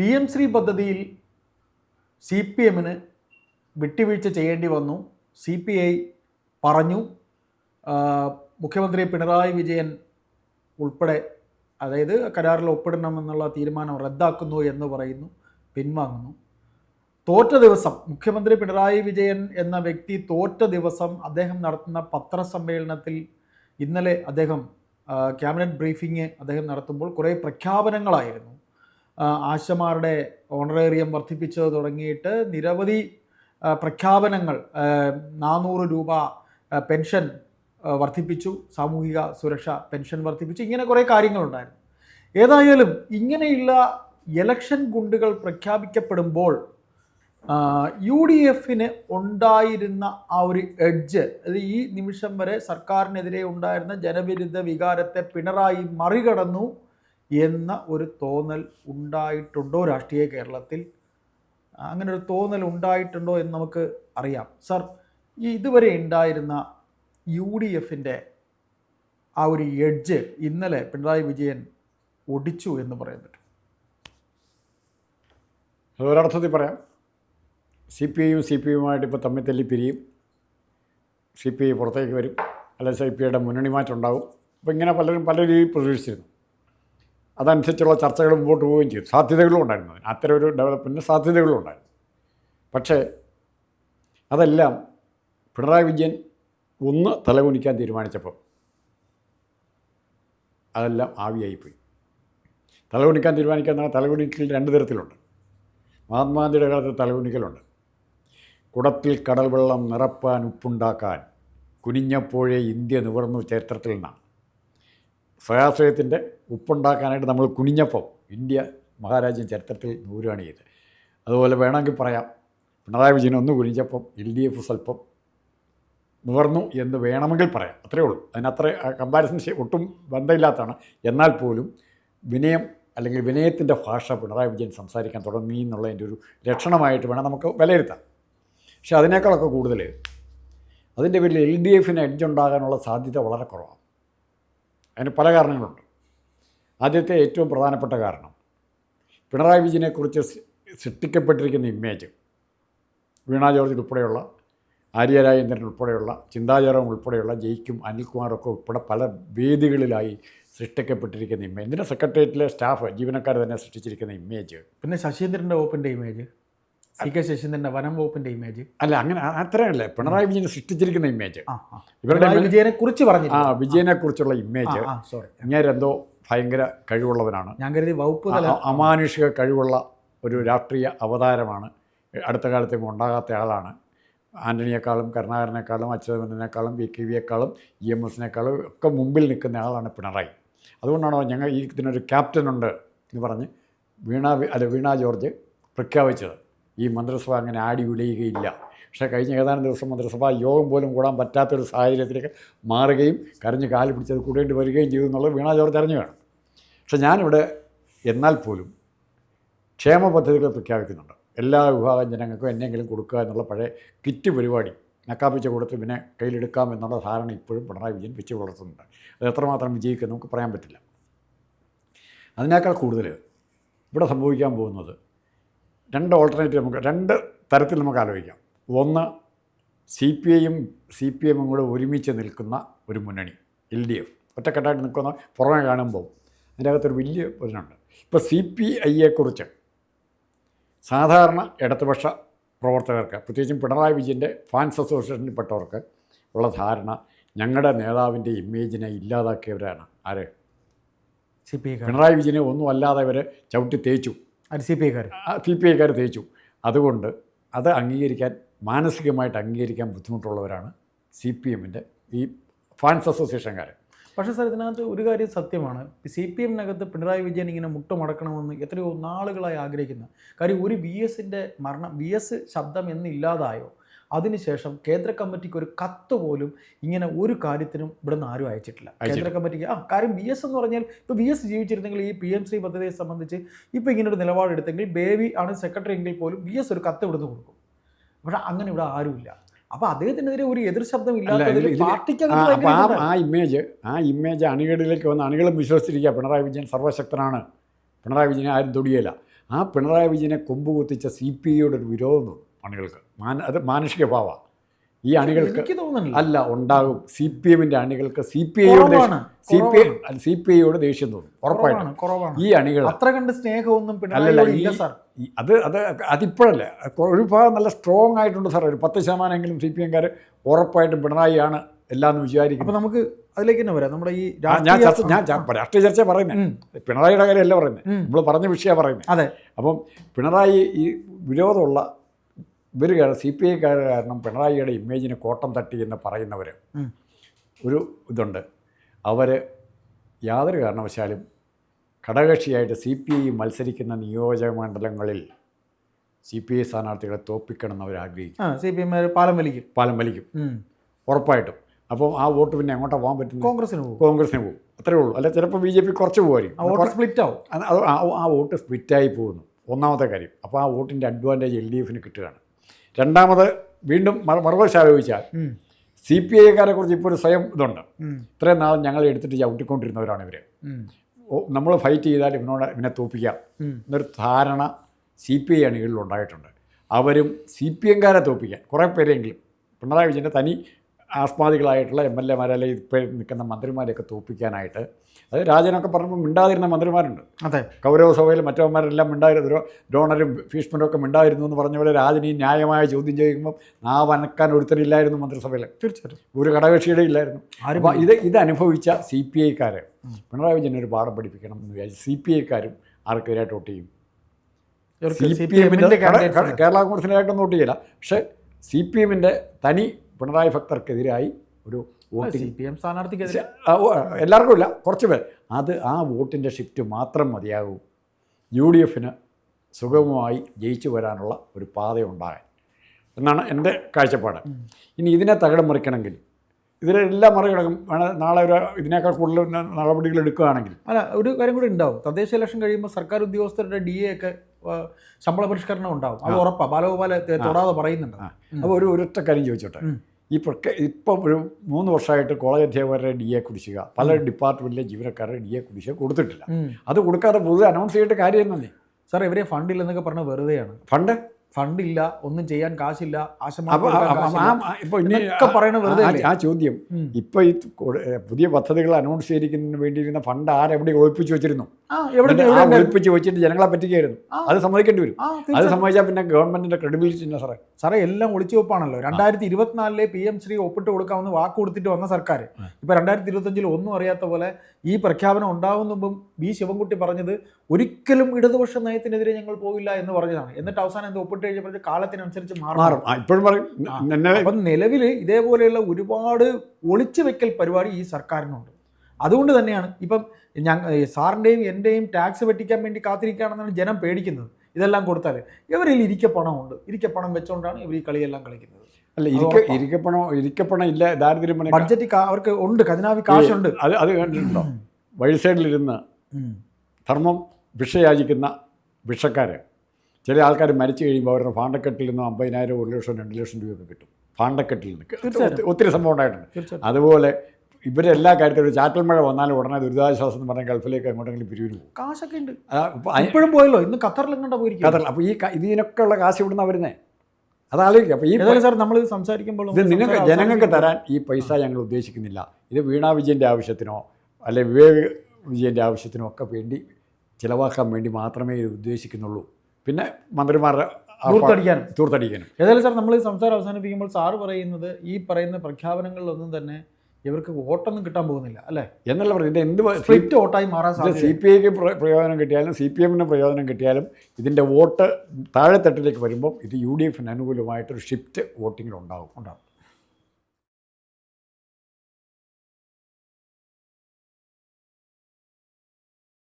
P M Shri പദ്ധതിയിൽ C P എമ്മിന് വിട്ടുവീഴ്ച ചെയ്യേണ്ടി വന്നു. സി പി ഐ പറഞ്ഞു. മുഖ്യമന്ത്രി പിണറായി വിജയൻ ഉൾപ്പെടെ അതായത് കരാറിൽ ഒപ്പിടണമെന്നുള്ള തീരുമാനം റദ്ദാക്കുന്നു എന്ന് പറയുന്നു പിൻവാങ്ങുന്നു. തോറ്റ ദിവസം മുഖ്യമന്ത്രി പിണറായി വിജയൻ എന്ന വ്യക്തി തോറ്റ ദിവസം അദ്ദേഹം നടത്തുന്ന പത്രസമ്മേളനത്തിൽ ഇന്നലെ അദ്ദേഹം ക്യാബിനറ്റ് ബ്രീഫിംഗ് അദ്ദേഹം നടത്തുമ്പോൾ കുറേ പ്രഖ്യാപനങ്ങളായിരുന്നു. ആശമാരുടെ ഓണറേറിയം വർദ്ധിപ്പിച്ചത് തുടങ്ങിയിട്ട് നിരവധി പ്രഖ്യാപനങ്ങൾ നാനൂറ് രൂപ പെൻഷൻ വർദ്ധിപ്പിച്ചു. സാമൂഹിക സുരക്ഷ പെൻഷൻ വർദ്ധിപ്പിച്ചു. ഇങ്ങനെ കുറേ കാര്യങ്ങളുണ്ടായിരുന്നു. ഏതായാലും ഇങ്ങനെയുള്ള ഇലക്ഷൻ ഗുണ്ടുകൾ പ്രഖ്യാപിക്കപ്പെടുമ്പോൾ യു ഡി എഫിന് ഉണ്ടായിരുന്ന ആ ഒരു എഡ്ജ് അത് ഈ നിമിഷം വരെ സർക്കാരിനെതിരെ ഉണ്ടായിരുന്ന ജനവിരുദ്ധ വികാരത്തെ പിണറായി മറികടന്നു. എന്ന ഒരു തോന്നൽ ഉണ്ടായിട്ടുണ്ടോ രാഷ്ട്രീയ കേരളത്തിൽ? അങ്ങനെ ഒരു തോന്നൽ ഉണ്ടായിട്ടുണ്ടോ എന്ന് നമുക്ക് അറിയാം. സർ ഈ ഇതുവരെ ഉണ്ടായിരുന്ന യു ഡി എഫിന്റെ ആ ഒരു എഡ്ജ് ഇന്നലെ പിണറായി വിജയൻ ഒടിച്ചു എന്ന് പറയാൻ പറ്റും ഒരർത്ഥത്തിൽ പറയാം. സി പി ഐയും സി പി ഐയുമായിട്ട് ഇപ്പോൾ തമ്മിൽ തല്ലി പിരിയും. സി പി ഐ പുറത്തേക്ക് വരും. അല്ലെങ്കിൽ സി പി ഐയുടെ മുന്നണി മാറ്റം ഉണ്ടാവും. അപ്പോൾ ഇങ്ങനെ പലരും പല രീതിയിൽ പ്രതീക്ഷിച്ചിരുന്നു അതനുസരിച്ചുള്ള ചർച്ചകൾ മുമ്പോട്ട് പോവുകയും ചെയ്തു. സാധ്യതകളും ഉണ്ടായിരുന്നു അത്തരം ഒരു ഡെവലപ്മെന്റിന് സാധ്യതകളും ഉണ്ടായിരുന്നു. പക്ഷേ അതെല്ലാം പിണറായി വിജയൻ ഒന്ന് തലകുനിക്കാൻ തീരുമാനിച്ചപ്പോൾ അതെല്ലാം ആവിയായിപ്പോയി. തലകുനിക്കാൻ തീരുമാനിക്കാൻ പറഞ്ഞാൽ തലകുനിക്കൽ രണ്ട് തരത്തിലുണ്ട്. മഹാത്മാഗാന്ധിയുടെ കാലത്ത് തലകുനിക്കലുണ്ട്. കുടത്തിൽ കടൽ വെള്ളം നിറപ്പാൻ ഉപ്പുണ്ടാക്കാൻ കുനിഞ്ഞപ്പോഴേ ഇന്ത്യ നിവർന്നു ചരിത്രത്തിൽ നിന്നാണ്. സ്വയാശ്രയത്തിന്റെ ഉപ്പുണ്ടാക്കാനായിട്ട് നമ്മൾ കുനിഞ്ഞപ്പോൾ ഇന്ത്യ മഹാരാജ്യം ചരിത്രത്തിൽ നൂറാണ് ചെയ്ത് അതുപോലെ വേണമെങ്കിൽ പറയാം പിണറായി വിജയൻ ഒന്ന് കുനിഞ്ഞപ്പം എൽ ഡി എഫ് സ്വല്പം നിവർന്നു എന്ന് വേണമെങ്കിൽ പറയാം അത്രയേ ഉള്ളൂ. അതിനത്ര കമ്പാരിസൺ ഒട്ടും ബന്ധമില്ലാത്തതാണ്. എന്നാൽ പോലും വിനയം അല്ലെങ്കിൽ വിനയത്തിന്റെ ഭാഷ പിണറായി വിജയൻ സംസാരിക്കാൻ തുടങ്ങി എന്നുള്ളതിന്റെ ഒരു ലക്ഷണമായിട്ട് വേണം നമുക്ക് വിലയിരുത്താം പക്ഷെ അതിനേക്കാളൊക്കെ കൂടുതൽ അതിന്റെ പേരിൽ എൽ ഡി എഫിന് എഡ്ജ് ഉണ്ടാകാനുള്ള സാധ്യത വളരെ കുറവാണ്. അതിന് പല കാരണങ്ങളുണ്ട്. ആദ്യത്തെ ഏറ്റവും പ്രധാനപ്പെട്ട കാരണം പിണറായി വിജയനെക്കുറിച്ച് സൃഷ്ടിക്കപ്പെട്ടിരിക്കുന്ന ഇമേജ് വീണ ജോർജ് ഉൾപ്പെടെയുള്ള ആര്യ രാജേന്ദ്രൻ ഉൾപ്പെടെയുള്ള ചിന്താചാരം ഉൾപ്പെടെയുള്ള ജയിക്കും അനിൽകുമാറൊക്കെ ഉൾപ്പെടെ പല വേദികളിലായി സൃഷ്ടിക്കപ്പെട്ടിരിക്കുന്ന ഇമേജ് ഇതിന്റെ സെക്രട്ടേറിയറ്റിലെ സ്റ്റാഫ് ജീവനക്കാർ തന്നെ സൃഷ്ടിച്ചിരിക്കുന്ന ഇമേജ് പിന്നെ ശശീന്ദ്രന്റെ വകുപ്പിന്റെ ഇമേജ് സി കെ ശശീന്ദ്രന്റെ വനം വകുപ്പിന്റെ ഇമേജ് അല്ല അങ്ങനെ അത്രയല്ല. പിണറായി വിജയൻ സൃഷ്ടിച്ചിരിക്കുന്ന ഇമേജ് ഇവരുടെ വിജയനെ കുറിച്ച് പറഞ്ഞു ആ വിജയനെ കുറിച്ചുള്ള ഇമേജ് സോറി എന്തോ ഭയങ്കര കഴിവുള്ളവനാണ്. ഞാൻ കരുതി വകുപ്പ് അമാനുഷിക കഴിവുള്ള ഒരു രാഷ്ട്രീയ അവതാരമാണ്. അടുത്ത കാലത്തേക്ക് ഉണ്ടാകാത്ത ആളാണ്. ആന്റണിയേക്കാളും കരുണാകരനേക്കാളും അച്യുതമനേക്കാളും വി കെ വിയേക്കാളും ഇ എം എസിനേക്കാളും ഒക്കെ മുമ്പിൽ നിൽക്കുന്ന ആളാണ് പിണറായി. അതുകൊണ്ടാണോ ഞങ്ങൾ ഈ ഇതിനൊരു ക്യാപ്റ്റനുണ്ട് എന്ന് പറഞ്ഞ് വീണ അല്ല വീണ ജോർജ് പ്രഖ്യാപിച്ചത്. ഈ മന്ത്രിസഭ അങ്ങനെ ആടി ഉലയുകയില്ല. പക്ഷേ കഴിഞ്ഞ ഏതാനും ദിവസം മന്ത്രിസഭ യോഗം പോലും കൂടാൻ പറ്റാത്തൊരു സാഹചര്യത്തിലേക്ക് മാറുകയും കരഞ്ഞ് കാൽ പിടിച്ചത് കൂടേണ്ടി വരികയും ചെയ്തു എന്നുള്ളത് വീണ ജോർജ് അറിഞ്ഞു വേണം പക്ഷെ ഞാനിവിടെ എന്നാൽ പോലും ക്ഷേമ പദ്ധതികൾ പ്രഖ്യാപിക്കുന്നുണ്ട്. എല്ലാ വിഭാഗം ജനങ്ങൾക്കും എന്നെങ്കിലും കൊടുക്കുക എന്നുള്ള പഴയ കിറ്റ് പരിപാടി നക്കാപ്പിച്ച കൊടുത്ത് പിന്നെ കയ്യിലെടുക്കാം എന്നുള്ള ധാരണ ഇപ്പോഴും പിണറായി വിജയൻ വെച്ച് പുലർത്തുന്നുണ്ട് അത് എത്രമാത്രം വിജയിക്കും നമുക്ക് പറയാൻ പറ്റില്ല. അതിനേക്കാൾ കൂടുതൽ ഇവിടെ സംഭവിക്കാൻ പോകുന്നത് രണ്ട് ഓൾട്ടർനേറ്റീവ് നമുക്ക് രണ്ട് തരത്തിൽ നമുക്ക് ആലോചിക്കാം. ഒന്ന് സി പി ഐയും സി പി എമ്മും കൂടെ ഒരുമിച്ച് നിൽക്കുന്ന ഒരു മുന്നണി എൽ ഡി എഫ് ഒറ്റക്കെട്ടായിട്ട് നിൽക്കുന്ന പുറമെ കാണുമ്പോൾ അതിന്റെ അകത്തൊരു വലിയ ഇതിനുണ്ട് ഇപ്പോൾ സി പി ഐയെക്കുറിച്ച് സാധാരണ ഇടതുപക്ഷ പ്രവർത്തകർക്ക് പ്രത്യേകിച്ചും പിണറായി വിജയന്റെ ഫാൻസ് അസോസിയേഷനിൽപ്പെട്ടവർക്ക് ഉള്ള ധാരണ ഞങ്ങളുടെ നേതാവിന്റെ ഇമേജിനെ ഇല്ലാതാക്കിയവരാണ് ആര്? സി പി ഐക്കാർ പിണറായി വിജയനെ ഒന്നും അല്ലാതെ അവർ ചവിട്ടി തേച്ചു. സി പി ഐക്കാർ. സി പി ഐക്കാർ തേച്ചു. അതുകൊണ്ട് അത് അംഗീകരിക്കാൻ മാനസികമായിട്ട് അംഗീകരിക്കാൻ ബുദ്ധിമുട്ടുള്ളവരാണ് സി പി എമ്മിന്റെ ഈ ഫാൻസ് അസോസിയേഷൻകാർ പക്ഷേ സാർ ഇതിനകത്ത് ഒരു കാര്യം സത്യമാണ്. സി പി എമ്മിനകത്ത് പിണറായി വിജയൻ ഇങ്ങനെ മുട്ടുമടക്കണമെന്ന് എത്രയോ നാളുകളായി ആഗ്രഹിക്കുന്ന കാര്യം ഒരു വി എസിന്റെ മരണം വി എസ് ശബ്ദം എന്നില്ലാതായോ? അതിനുശേഷം കേന്ദ്ര കമ്മിറ്റിക്ക് ഒരു കത്ത് പോലും ഇങ്ങനെ ഒരു കാര്യത്തിനും ഇവിടുന്ന് ആരും അയച്ചിട്ടില്ല. കേന്ദ്ര കമ്മിറ്റിക്ക് ആ കാര്യം വി എസ് എന്ന് പറഞ്ഞാൽ ഇപ്പോൾ വി എസ് ജീവിച്ചിരുന്നെങ്കിൽ ഈ പി എം ശ്രീ പദ്ധതിയെ സംബന്ധിച്ച് ഇപ്പോൾ ഇങ്ങനെ ഒരു നിലപാടെടുത്തെങ്കിൽ ബേബി ആണ് സെക്രട്ടറി എങ്കിൽ പോലും വി എസ് ഒരു കത്ത് ഇവിടുന്ന് കൊടുക്കും. പക്ഷെ അങ്ങനെ ഇവിടെ ആരുമില്ല. അപ്പൊ അദ്ദേഹത്തിനെതിരെ ഒരു എതിർ ശബ്ദം ഇല്ലാത്തതിൽ ആ, ഇമേജ് ആ ഇമേജ് അണികളിലേക്ക് വന്ന് അണികളും വിശ്വസിച്ചിരിക്കുക. പിണറായി വിജയൻ സർവശക്തനാണ്. പിണറായി വിജയനെ ആരും തൊടിയല്ല ആ പിണറായി വിജയനെ കൊമ്പ് കുത്തിച്ച സി പി ഐയുടെ ഒരു വിരോധം. അണികൾക്ക് മാന അത് മാനുഷിക ഭാവ ഈ അണികൾക്ക് അല്ല ഉണ്ടാകും. സി പി എമ്മിന്റെ അണികൾക്ക് C P ഐയോട് C P I. C P ഐയോട് ദേഷ്യം തോന്നും. ഉറപ്പായിട്ടും. ഈ അണികൾ അത്ര കണ്ട് സ്നേഹമൊന്നും അല്ലല്ല ഈ അത് അത് അതിപ്പോഴല്ല. ഒരു ഭാഗം നല്ല സ്ട്രോങ് ആയിട്ടുണ്ട് സാർ ഒരു പത്ത് ശതമാനമെങ്കിലും സി പി എംകാർ ഉറപ്പായിട്ടും പിണറായിയാണ് എല്ലാം എന്ന് വിചാരിക്കും നമുക്ക് അതിലേക്ക് തന്നെ വരാം. നമ്മുടെ ഈ ഞാൻ ചർച്ച ഞാൻ രാഷ്ട്രീയ ചർച്ച പറയുന്നത് പിണറായിയുടെ കാര്യമല്ല പറയുന്നത്. നമ്മൾ പറഞ്ഞ വിഷയമാണ് പറയുന്നത് അതെ. അപ്പം പിണറായി ഈ വിരോധമുള്ള ഇവർ സി പി ഐക്കാർ കാരണം പിണറായിയുടെ ഇമേജിന് കോട്ടം തട്ടി എന്ന് പറയുന്നവർ ഒരു ഇതുണ്ട്. അവർ യാതൊരു കാരണവശാലും ഘടകകക്ഷിയായിട്ട് സി പി ഐ മത്സരിക്കുന്ന നിയോജക മണ്ഡലങ്ങളിൽ സി പി ഐ സ്ഥാനാർത്ഥികളെ തോപ്പിക്കണം എന്ന് അവർ ആഗ്രഹിക്കും സി പി എം പാലം വലിക്കും. പാലം വലിക്കും. ഉറപ്പായിട്ടും. അപ്പോൾ ആ വോട്ട് പിന്നെ എങ്ങോട്ടാ പോകാൻ പറ്റും കോൺഗ്രസിന് പോകും. കോൺഗ്രസിന് പോകും. അത്രേ ഉള്ളൂ. അല്ല ചിലപ്പോൾ ബി ജെ പി കുറച്ച് പോകുമായിരിക്കും വോട്ട് സ്പ്ലിറ്റ് ആവും ആ വോട്ട് സ്പ്ലിറ്റായി പോകുന്നു. ഒന്നാമത്തെ കാര്യം. അപ്പോൾ ആ വോട്ടിന്റെ അഡ്വാന്റേജ് എൽ ഡി എഫിന് കിട്ടുകയാണ്. രണ്ടാമത് വീണ്ടും മറ- മറുവശം ആലോചിച്ചാൽ സി പി ഐക്കാരെ കുറിച്ച് ഇപ്പോൾ ഒരു സ്വയം ഇതുണ്ട്. ഇത്രയും നാൾ ഞങ്ങൾ എടുത്തിട്ട് ചവിട്ടിക്കൊണ്ടിരുന്നവരാണ് ഇവർ നമ്മൾ ഫൈറ്റ് ചെയ്താൽ ഇവനോട് ഇവനെ തോപ്പിക്കാം. എന്നൊരു ധാരണ സി പി ഐ അണികളിൽ ഉണ്ടായിട്ടുണ്ട്. അവരും സി പി എംകാരെ തോപ്പിക്കാൻ കുറേ പേരെങ്കിലും. പിണറായി വിജയന്റെ തനി ആസ്മാദികളായിട്ടുള്ള എം എൽ എമാരെ അല്ലെങ്കിൽ ഇപ്പോൾ നിൽക്കുന്ന മന്ത്രിമാരെയൊക്കെ തോപ്പിക്കാനായിട്ട് അത് രാജനൊക്കെ പറഞ്ഞപ്പോൾ മിണ്ടാതിരുന്ന മന്ത്രിമാരുണ്ട്. അതെ. കൗരവ സഭയിൽ മറ്റവന്മാരെല്ലാം മിണ്ടായിരുന്നു. ഡോണറും ഭീഷ്മനും ഒക്കെ മിണ്ടായിരുന്നു എന്ന് പറഞ്ഞ പോലെ രാജനീ ന്യായമായ ചോദ്യം ചെയ്യുമ്പോൾ ആ വനക്കാൻ ഒരുത്തരില്ലായിരുന്നു മന്ത്രിസഭയിൽ. തീർച്ചയായിട്ടും. ഒരു ഘടകകക്ഷിയുടെ ഇല്ലായിരുന്നു. ആരും അപ്പോൾ ഇത് ഇത് അനുഭവിച്ച സി പി ഐക്കാർ പിണറായി വിജയൻ ഒരു പാഠം പഠിപ്പിക്കണം എന്ന് വിചാരിച്ചു സി പി ഐക്കാരും ആർക്കെതിരായിട്ട് വോട്ട് ചെയ്യും. സി പി എമ്മിന്റെ കേരള കോൺഗ്രസിനായിട്ടൊന്നും വോട്ട് ചെയ്യില്ല. പക്ഷേ സി പി എമ്മിന്റെ തനി പിണറായി ഭക്തർക്കെതിരായി ഒരു സി വോട്ടിംഗ് പി എം സ്ഥാനാർത്ഥിക്കെതിരെ. എല്ലാവർക്കും ഇല്ല കുറച്ച് പേർ. അത് ആ വോട്ടിന്റെ ഷിഫ്റ്റ് മാത്രം മതിയാകും. യു ഡി എഫിന് സുഗമമായി ജയിച്ചു വരാനുള്ള ഒരു പാതയുണ്ടാകാൻ. എന്നാണ് എന്റെ കാഴ്ചപ്പാട്. ഇനി ഇതിനെ തകിടം മറിക്കണമെങ്കിൽ ഇതിലെല്ലാം മറികടക്കും. നാളെ ഒരു ഇതിനേക്കാൾ കൂടുതൽ നടപടികൾ എടുക്കുകയാണെങ്കിൽ. അല്ല ഒരു കാര്യം കൂടി ഉണ്ടാവും. തദ്ദേശ ഇലക്ഷൻ കഴിയുമ്പോൾ സർക്കാർ ഉദ്യോഗസ്ഥരുടെ ഡി എ ഒക്കെ ശമ്പള പരിഷ്കരണം ഉണ്ടാവും. അത് ഉറപ്പാണ് ബാലഗോപാല തൊടാതെ പറയുന്നുണ്ട്. അപ്പോൾ ഒരു ഒരൊറ്റ കാര്യം ചോദിച്ചോട്ടെ. ഈ പ്രൊക്കെ ഇപ്പം ഒരു മൂന്ന് വർഷമായിട്ട് കോളേജ് അധ്യാപകരുടെ ഡി എ കുടിശ്ശിക. പല ഡിപ്പാർട്ട്മെന്റിലെ ജീവനക്കാരുടെ ഡി എ കുടിശ്ശിക കൊടുത്തിട്ടില്ല. അത് കൊടുക്കാതെ പൊതുവെ അനൗൺസ് ചെയ്തിട്ട് കാര്യമല്ലേ സാർ ഇവരെ ഫണ്ടില്ലെന്നൊക്കെ പറഞ്ഞ വെറുതെയാണ്. ഫണ്ട്? ഫണ്ടില്ല ഒന്നും ചെയ്യാൻ കാശില്ല ഇപ്പോൾ ആ- ചോദ്യം. ഇപ്പൊ ഇപ്പോൾ ഈ പുതിയ പദ്ധതികൾ അനൗൺസ് ചെയ്തിരിക്കുന്നതിന് വേണ്ടിയിരുന്ന ഫണ്ട് ആരെവിടെ ഒളിപ്പിച്ചു വെച്ചിരുന്നു. ഒളിപ്പിച്ച് വെച്ചിട്ട് ജനങ്ങളെ പറ്റിക്കായിരുന്നു. അത് സമ്മതിക്കേണ്ടി വരും. അത്. സമ്മതിച്ചാൽ പിന്നെ ഗവൺമെന്റിന്റെ ക്രെഡിബിലിറ്റി ഇല്ല സാറേ. സാറേ എല്ലാം ഒളിച്ചു വെപ്പാണല്ലോ. രണ്ടായിരത്തി ഇരുപത്തിനാലിലെ പി എം ശ്രീ ഒപ്പിട്ട് കൊടുക്കാമെന്ന് വാക്ക് കൊടുത്തിട്ട് വന്ന സർക്കാർ ഇപ്പൊ രണ്ടായിരത്തി ഇരുപത്തഞ്ചിൽ ഒന്നും അറിയാത്ത പോലെ ഈ പ്രഖ്യാപനം ഉണ്ടാകുന്ന മുമ്പും ബി ശിവൻകുട്ടി പറഞ്ഞത് ഒരിക്കലും ഇടതുപക്ഷ നയത്തിനെതിരെ ഞങ്ങൾ പോകില്ല എന്ന് പറഞ്ഞതാണ്. എന്നിട്ട് അവസാനം എന്ത് ഒപ്പിട്ട് കഴിഞ്ഞപ്പോൾ കാലത്തിനനുസരിച്ച് മാറും. ഇപ്പോഴും പറയും. അപ്പം നിലവിൽ ഇതേപോലെയുള്ള ഒരുപാട് ഒളിച്ചു വെക്കൽ പരിപാടി ഈ സർക്കാരിനുണ്ട്. അതുകൊണ്ട് തന്നെയാണ് ഇപ്പം ഞങ്ങൾ സാറിന്റെയും എന്റെയും ടാക്സ് വെട്ടിക്കാൻ വേണ്ടി കാത്തിരിക്കുകയാണെന്നാണ് ജനം പേടിക്കുന്നത്. ഇതെല്ലാം കൊടുത്താൽ ഇവരിൽ ഇരിക്കപ്പണം ഉണ്ട് ഇരിക്കപ്പണം വെച്ചുകൊണ്ടാണ് ഇവർ ഈ കളിയെല്ലാം കളിക്കുന്നത്. അല്ല ഇരിക്ക. ഇരിക്കപ്പണം ഇരിക്കപ്പണം ഇല്ല ദാരിദ്ര്യം ബഡ്ജറ്റ് അവർക്ക് ഉണ്ട് ഖജനാവി കാശുണ്ട്. അത് അത് കണ്ടിട്ടുണ്ടോ? വഴി സൈഡിലിരുന്ന്. ധർമ്മം ഭിക്ഷയാചിക്കുന്ന ഭിക്ഷക്കാർ ചില ആൾക്കാർ മരിച്ചു കഴിയുമ്പോൾ അവരുടെ ഫാണ്ടക്കെട്ടിൽ നിന്ന് അമ്പതിനായിരം ഒരു ലക്ഷം രണ്ട് ലക്ഷം രൂപയൊക്കെ കിട്ടും. ഫാണ്ടക്കെട്ടിൽ നിന്ന്. ഒത്തിരി സംഭവം ഉണ്ടായിട്ടുണ്ട്. അതുപോലെ ഇവരെല്ലാ കാര്യത്തിലും ഒരു ചാറ്റൽ മഴ വന്നാലും ഉടനെ ദുരിതാശ്വാസം എന്ന് പറഞ്ഞാൽ ഗൾഫിലേക്ക് എങ്ങോട്ടെങ്കിലും പിരിവിന് പോകും. കാശൊക്കെ ഉണ്ട്. ഇപ്പോഴും പോയല്ലോ. ഇന്ന് ഖത്തറിൽ കണ്ട പോയിരിക്കും ഖത്തറിൽ. അപ്പോൾ ഈ ഇതിനൊക്കെയുള്ള ഇതിനൊക്കെ ഉള്ള കാശ് ഇവിടുന്ന് വരുന്നേ? അത് ആലോചിക്കുക അപ്പോൾ ഈ പോലെ സാർ നമ്മൾ സംസാരിക്കുമ്പോൾ ഇത് നിങ്ങൾക്ക് ജനങ്ങൾക്ക് തരാൻ ഈ പൈസ ഞങ്ങൾ ഉദ്ദേശിക്കുന്നില്ല. ഇത് വീണാ വിജയന്റെ ആവശ്യത്തിനോ അല്ലെ വിവേക് വിജയന്റെ ആവശ്യത്തിനോ ഒക്കെ വേണ്ടി ചിലവാക്കാൻ വേണ്ടി മാത്രമേ ഇത് ഉദ്ദേശിക്കുന്നുള്ളൂ. പിന്നെ മന്ത്രിമാരുടെ തൂർത്തടിക്കാനും. തൂർത്തടിക്കാനും. ഏതായാലും സാർ നമ്മൾ സംസാരം അവസാനിപ്പിക്കുമ്പോൾ സാറ് പറയുന്നത് ഈ പറയുന്ന പ്രഖ്യാപനങ്ങളിലൊന്നും തന്നെ ഇവർക്ക് വോട്ടൊന്നും കിട്ടാൻ പോകുന്നില്ല അല്ലേ? എന്നല്ല ഇത് എന്ത് സ്പ്ലിറ്റ് വോട്ടായി മാറാൻ സി സാധ്യത പി ഐക്ക് പ്രയോജനം കിട്ടിയാലും സി പി എമ്മിന് പ്രയോജനം കിട്ടിയാലും ഇതിന്റെ വോട്ട് താഴെത്തട്ടിലേക്ക് വരുമ്പോൾ ഇത് യു ഡി എഫിന് അനുകൂലമായിട്ടൊരു ഷിഫ്റ്റ് വോട്ടിങ്ങിലുണ്ടാകും ഉണ്ടാവും.